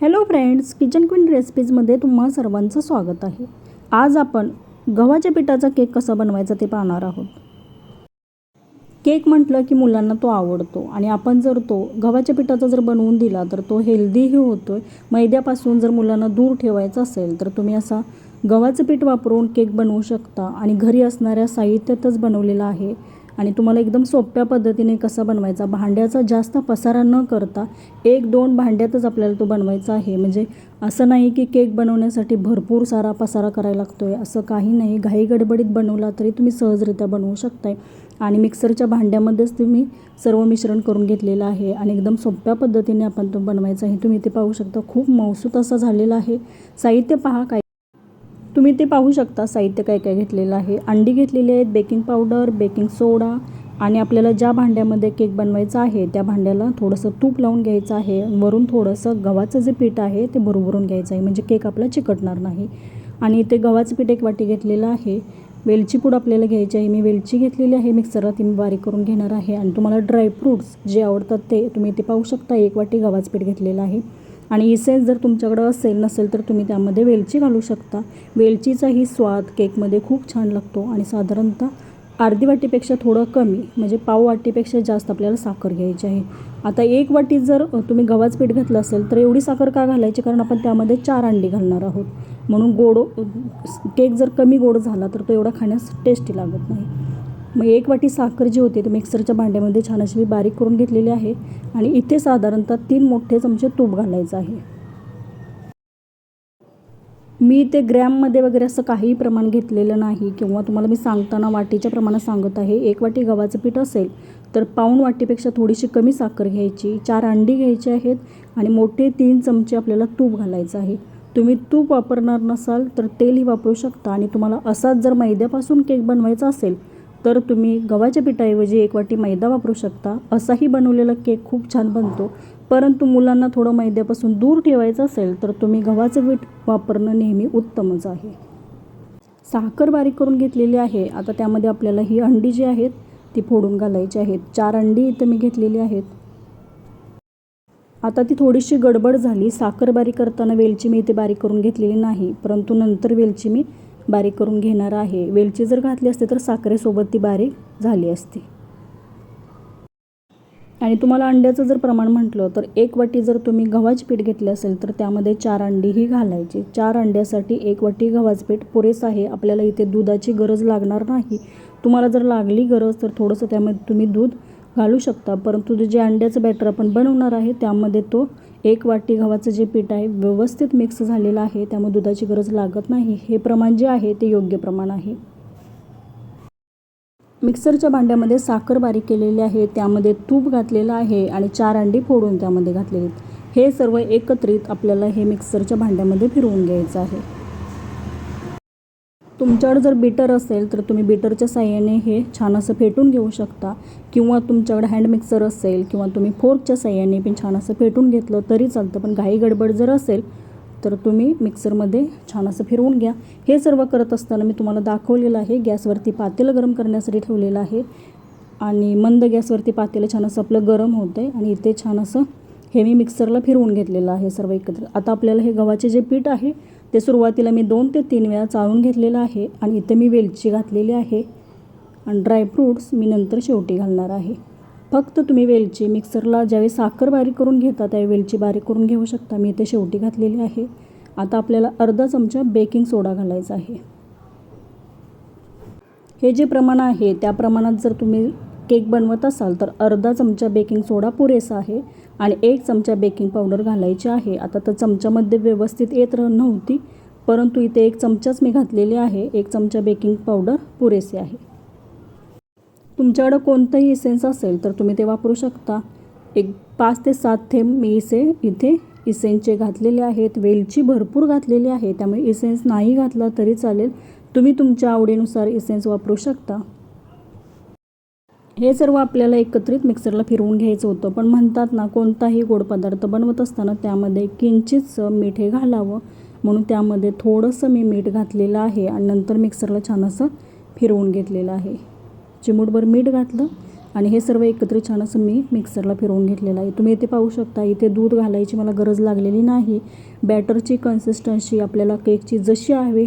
Hello friends kitchen queen रेसिपीजमध्ये तुम्हा सर्वांचं स्वागत आहे. आज आपण गव्हाच्या पिठाचा केक कसा बनवायचा ते पाहणार आहोत. केक म्हटलं की मुलांना तो आवडतो आणि आपण जर तो गव्हाच्या पिठाचा जर बनवून दिला तर तो हेल्दीही होतो आहे मैद्यापासून जर मुलांना दूर ठेवायचा असेल तर तुम्ही असा गव्हाचं पीठ वापरून केक बनवू शकता आणि घरी असणाऱ्या साहित्यातच बनवलेला आहे. आणि तुम्हाला एकदम सोप्या पद्धतीने कसा बनवायचा? भांड्याचा जास्त पसारा न करता एक दोन भांड्यातच आपल्याला तो बनवायचा आहे. म्हणजे असं नाही की केक बनवण्यासाठी भरपूर सारा पसारा करायला लागतो आहे असं काही नाही. घाई गडबडीत बनवला तरी तुम्ही सहजरित्या बनवू शकताय. आणि मिक्सरच्या भांड्यामध्येच तुम्ही सर्व मिश्रण करून घेतलेलं आहे. आणि एकदम सोप्या पद्धतीने आपण तो बनवायचा आहे. तुम्ही ते पाहू शकता खूप मौसूत असा झालेला आहे. साहित्य पहा काय तुम्ही ते पाहू शकता साहित्य काय काय घेतलेलं आहे. अंडी घेतलेली आहेत बेकिंग पावडर बेकिंग सोडा आणि आपल्याला ज्या भांड्यामध्ये केक बनवायचा आहे त्या भांड्याला थोडंसं तूप लावून घ्यायचं आहे. वरून थोडंसं गव्हाचं जे पीठ आहे ते भरभरून घ्यायचं आहे. म्हणजे केक आपला चिकटणार नाही. आणि ते गव्हाचं पीठ एक वाटी घेतलेलं आहे. वेलची पूड आपल्याला घ्यायची आहे. मी वेलची घेतलेली आहे मिक्सरला ती मी बारीक करून घेणार आहे. आणि तुम्हाला ड्रायफ्रूट्स जे आवडतात ते तुम्ही ते पाहू शकता. एक वाटी गव्हाचं पीठ घेतलेलं आहे. आणि इसेन्स जर तुमच्याकडं असेल नसेल तर तुम्ही त्यामध्ये वेलची घालू शकता. वेलचीचाही स्वाद केकमध्ये खूप छान लागतो आणि साधारणतः अर्धी वाटीपेक्षा थोडं कमी म्हणजे पाव वाटीपेक्षा जास्त आपल्याला साखर घ्यायची आहे. आता एक वाटी जर तुम्ही गव्हाचं पीठ घातलं असेल तर एवढी साखर का घालायची? कारण आपण त्यामध्ये चार अंडी घालणार आहोत. म्हणून गोड केक जर कमी गोड झाला तर तो एवढा खाण्यास टेस्टी लागत नाही. मग एक वाटी साखर जी होती ती मिक्सरच्या भांड्यामध्ये छान अशी मी बारीक करून घेतलेली आहे आणि इथे साधारणतः तीन मोठे चमचे तूप घालायचं आहे. मी ते ग्रॅममध्ये वगैरे असं काहीही प्रमाण घेतलेलं नाही किंवा तुम्हाला मी सांगताना वाटीच्या प्रमाणात सांगत आहे एक वाटी गव्हाचं पीठ असेल तर पाऊण वाटीपेक्षा थोडीशी कमी साखर घ्यायची चार अंडी घ्यायची आहेत आणि मोठे तीन चमचे आपल्याला तूप घालायचं आहे. तुम्ही तूप वापरणार नसाल तर तेलही वापरू शकता आणि तुम्हाला असाच जर मैद्यापासून केक बनवायचा असेल तर तुम्ही गव्हाच्या पिठाऐवजी एक वाटी मैदा वापरू शकता. असाही बनवलेला केक खूप छान बनतो. परंतु मुलांना थोडं मैद्यापासून दूर ठेवायचं असेल तर तुम्ही गव्हाचं पीठ वापरणं नेहमी उत्तमच आहे. साखर बारीक करून घेतलेली आहे. आता त्यामध्ये आपल्याला ही अंडी जी आहेत ती फोडून घालायची आहेत. चार अंडी इथं मी घेतलेली आहेत. आता ती थोडीशी गडबड झाली. साखर बारीक करताना वेलची मी इथे बारीक करून घेतलेली नाही परंतु नंतर वेलची मी बारीक करून घेणार आहे. वेलची जर घातली असते तर साखरेसोबत ती बारीक झाली असती. आणि तुम्हाला अंड्याचं जर प्रमाण म्हटलं तर एक वाटी जर तुम्ही गव्हाचे पीठ घेतले असेल तर त्यामध्ये चार अंडीही घालायची. चार अंड्यासाठी एक वाटी गव्हाचं पीठ पुरेसं आहे. आपल्याला इथे दुधाची गरज लागणार नाही. तुम्हाला जर लागली गरज तर थोडंसं त्यामध्ये तुम्ही दूध घालू शकता. परंतु जे अंड्याचं बॅटर आपण बनवणार आहे त्यामध्ये तो एक वाटी गव्हाचं जे पीठ आहे व्यवस्थित मिक्स झालेलं आहे. त्यामुळे दुधाची गरज लागत नाही. हे प्रमाण जे आहे ते योग्य प्रमाण आहे. मिक्सरच्या भांड्यामध्ये साखर बारीक केलेली आहे. त्यामध्ये तूप घातलेलं आहे आणि चार अंडी फोडून त्यामध्ये घातलेली आहेत. हे सर्व एकत्रित आपल्याला हे मिक्सरच्या भांड्यामध्ये फिरवून घ्यायचं आहे. तुमच्याकडे जर बीटर असेल तर तुम्ही बीटरच्या साह्याने हे छान असं फेटून घेऊ शकता. किंवा तुमच्याकडे हँड मिक्सर असेल किंवा तुम्ही फोर्कच्या साह्याने पण छान असं फेटून घेतलं तरी चालतं. पण घाई गडबड जर असेल तर तुम्ही मिक्सरमध्ये छान असं फिरवून घ्या. हे सर्व करत असताना मी तुम्हाला दाखवलेलं आहे गॅसवरती पातेलं गरम करण्यासाठी ठेवलेलं आहे. आणि मंद गॅसवरती पातेलं छान असं आपलं गरम होतं आहे आणि इथे छान असं हे मी मिक्सरला फिरवून घेतलेलं आहे सर्व एकत्र. आता आपल्याला हे गव्हाचे जे पीठ आहे ते सुरुवातीला मी दोन ते तीन वेळा चाळून घेतलेलं आहे आणि इथे मी वेलची घातलेली आहे. आणि ड्रायफ्रूट्स मी नंतर शेवटी घालणार आहे. फक्त तुम्ही वेलची मिक्सरला ज्यावेळी साखर बारीक करून घेता त्यावेळी वेलची बारीक करून घेऊ शकता. मी इथे शेवटी घातलेली आहे. आता आपल्याला अर्धा चमचा बेकिंग सोडा घालायचा आहे. हे जे प्रमाण आहे त्या प्रमाणात जर तुम्ही केक बनवत असाल तर अर्धा चमचा बेकिंग सोडा पुरेसा आहे आणि एक चमचा बेकिंग पावडर घालायची आहे. आता तर चमच्यामध्ये व्यवस्थित येत र नव्हती परंतु इथे एक चमचाच मी घातलेली आहे. एक चमचा बेकिंग पावडर पुरेसे आहे. तुमच्याकडं कोणतंही इसेन्स असेल तर तुम्ही ते वापरू शकता. एक पाच ते सात थेंब मी इसे इथे इसेन्सचे घातलेले आहेत. वेलची भरपूर घातलेली आहे. त्यामुळे इसेन्स नाही घातला तरी चालेल. तुम्ही तुमच्या आवडीनुसार इसेन्स वापरू शकता. हे सर्व आपल्याला एकत्रित मिक्सरला फिरवून घ्यायचं होतं. पण म्हणतात ना कोणताही गोड पदार्थ बनवत असताना त्यामध्ये किंचितचं मीठ हे घालावं. म्हणून त्यामध्ये थोडंसं मी मीठ घातलेलं आहे आणि नंतर मिक्सरला छान असं फिरवून घेतलेलं आहे. चिमूटभर मीठ घातलं आणि हे सर्व एकत्रित छान असं मी मिक्सरला फिरवून घेतलेलं आहे. तुम्ही इथे पाहू शकता इथे दूध घालायची मला गरज लागलेली नाही. बॅटरची कन्सिस्टन्सी आपल्याला केकची जशी हवी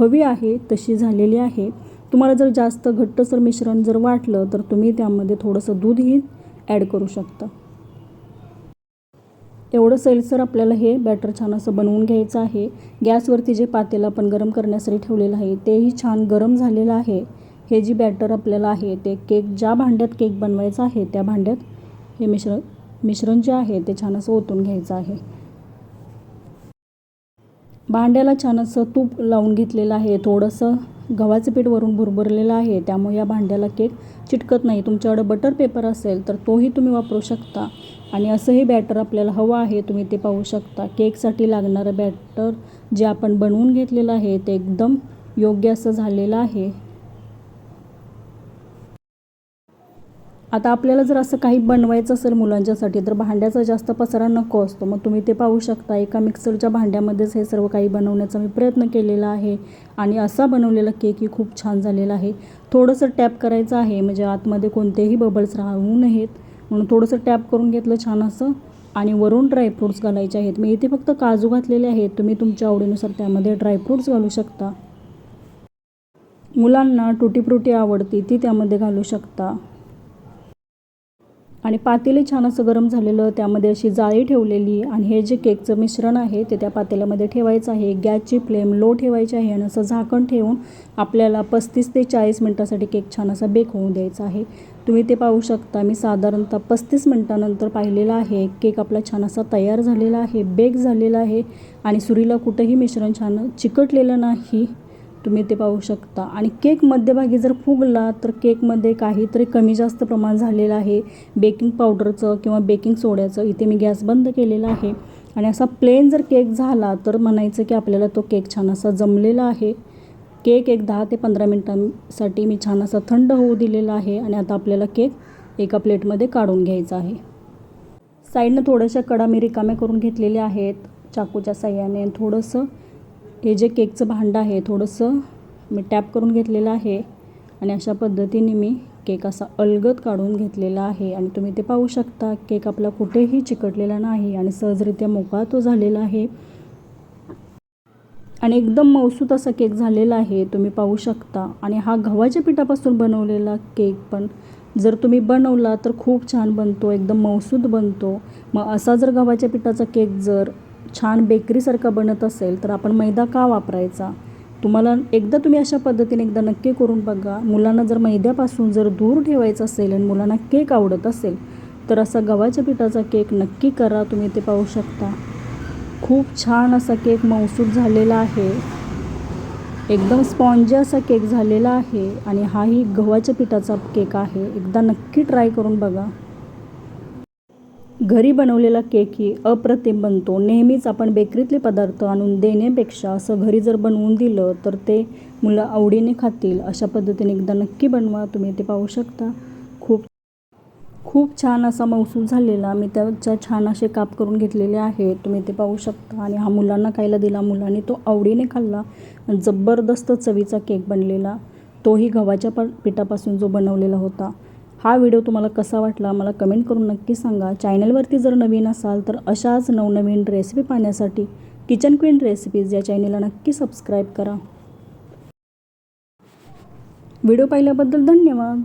हवी आहे तशी झालेली आहे. तुम्हाला जर जास्त घट्टसर मिश्रण जर वाटलं तर तुम्ही त्यामध्ये थोडंसं दूधही ॲड करू शकता. एवढं सैलसर आपल्याला हे बॅटर छान असं बनवून घ्यायचं आहे. गॅसवरती जे पातेलं आपण गरम करण्यासाठी ठेवलेलं आहे तेही छान गरम झालेलं आहे. हे जी बॅटर आपल्याला आहे ते केक ज्या भांड्यात केक बनवायचा आहे त्या भांड्यात हे मिश्रण मिश्रण जे आहे ते छान असं ओतून घ्यायचं आहे. भांड्याला छान असं तूप लावून घेतलेलं आहे थोडंसं गव्हाचं पीठ वरून भुरभुरलेलं आहे त्यामुळे या भांड्याला केक चिटकत नाही. तुमच्याकडे बटर पेपर असेल तर तोही तुम्ही वापरू शकता. आणि असंही बॅटर आपल्याला हवं आहे तुम्ही ते पाहू शकता. केकसाठी लागणारं बॅटर जे आपण बनवून घेतलेलं आहे ते एकदम योग्य असं झालेलं आहे. आता आपल्याला जर असं काही बनवायचं असेल मुलांच्यासाठी तर भांड्याचा जास्त पसारा नको असतो. मग तुम्ही ते पाहू शकता एका मिक्सरच्या भांड्यामध्येच हे सर्व काही बनवण्याचा मी प्रयत्न केलेला आहे आणि असा बनवलेला केकही खूप छान झालेला आहे. थोडंसं टॅप करायचं आहे म्हणजे आतमध्ये कोणतेही बबल्स राहू नयेत. म्हणून थोडंसं टॅप करून घेतलं छान असं आणि वरून ड्रायफ्रूट्स घालायचे आहेत. मी इथे फक्त काजू घातलेले आहेत. तुम्ही तुमच्या आवडीनुसार त्यामध्ये ड्रायफ्रूट्स घालू शकता. मुलांना टुटीफ्रुटी आवडते आवडती ती त्यामध्ये घालू शकता. आणि पातेले छान असं गरम झालेलं त्यामध्ये अशी जाळी ठेवलेली आणि हे जे केकचं मिश्रण आहे ते त्या पातेल्यामध्ये ठेवायचं आहे. गॅसची फ्लेम लो ठेवायची आहे आणि असं झाकण ठेवून आपल्याला पस्तीस ते चाळीस मिनटासाठी केक छान असा बेक होऊन द्यायचा आहे. तुम्ही ते पाहू शकता. मी साधारणतः पस्तीस मिनटानंतर पाहिलेला आहे. केक आपला छान असा तयार झालेला आहे बेक झालेला आहे आणि सुरीला कुठंही मिश्रण छान चिकटलेलं नाही. तुम्ही ते पाहू शकता. आणि केक मध्यभागी जर फुगला तर केकमध्ये काहीतरी कमी जास्त प्रमाण झालेलं आहे. बेकिंग पावडरचं किंवा बेकिंग सोड्याचं इथे मी गॅस बंद केलेला आहे. आणि असा प्लेन जर केक झाला तर म्हणायचं की आपल्याला तो केक छान असा जमलेला आहे. केक एक दहा ते पंधरा मिनटांसाठी मी छान असा थंड होऊ दिलेला आहे आणि आता आपल्याला केक एका प्लेटमध्ये काढून घ्यायचा आहे. साईडनं थोड्याशा कडा मी रिकाम्या करून घेतलेल्या आहेत. चाकूच्या साह्याने थोडंसं हे जे केकचं भांडं आहे थोडंसं मी टॅप करून घेतलेलं आहे आणि अशा पद्धतीने मी केक असा अलगद काढून घेतलेला आहे. आणि तुम्ही ते पाहू शकता केक आपला कुठेही चिकटलेला नाही आणि सहजरित्या मोकळा तो झालेला आहे. आणि एकदम मौसूत असा केक झालेला आहे तुम्ही पाहू शकता. आणि हा गव्हाच्या पिठापासून बनवलेला केक पण जर तुम्ही बनवला तर खूप छान बनतो एकदम मौसूद बनतो. मग असा जर गव्हाच्या पिठाचा केक जर छान बेकरीसारखा बनत असेल तर आपण मैदा का वापरायचा? तुम्हाला एकदा तुम्ही अशा पद्धतीने एकदा नक्की करून बघा. मुलांना जर मैद्यापासून जर दूर ठेवायचं असेल आणि मुलांना केक आवडत असेल तर असा गव्हाच्या पिठाचा केक नक्की करा. तुम्ही ते पाहू शकता. खूप छान असा केक मौसूद झालेला आहे. एकदम स्पॉन्जी असा केक झालेला आहे आणि हाही गव्हाच्या पिठाचा केक आहे. एकदा नक्की ट्राय करून बघा. घरी बनवलेला केक ही अप्रतिम बनतो. नेहमीच आपण बेकरीतले पदार्थ आणून देण्यापेक्षा असं घरी जर बनवून दिलं तर ते मुलं आवडीने खातील. अशा पद्धतीने एकदा नक्की बनवा. तुम्ही ते पाहू शकता. खूप खूप छान असा मौसूल झालेला. मी त्याच्या छान असे काप करून घेतलेले आहेत तुम्ही ते पाहू शकता. आणि हा मुलांना खायला दिला मुलांनी. तो आवडीने खाल्ला. जबरदस्त चवीचा केक बनलेला. तोही गव्हाच्या प पिठापासून जो बनवलेला होता. हा व्हिडिओ तुम्हाला कसा वाटला मला कमेंट करून नक्की सांगा. चॅनलवरती जर नवीन असाल तर अशाच नवनवीन रेसिपी पाहण्यासाठी किचन क्वीन रेसिपीज या चॅनलला नक्की सबस्क्राईब करा. व्हिडिओ पाहिल्याबद्दल धन्यवाद.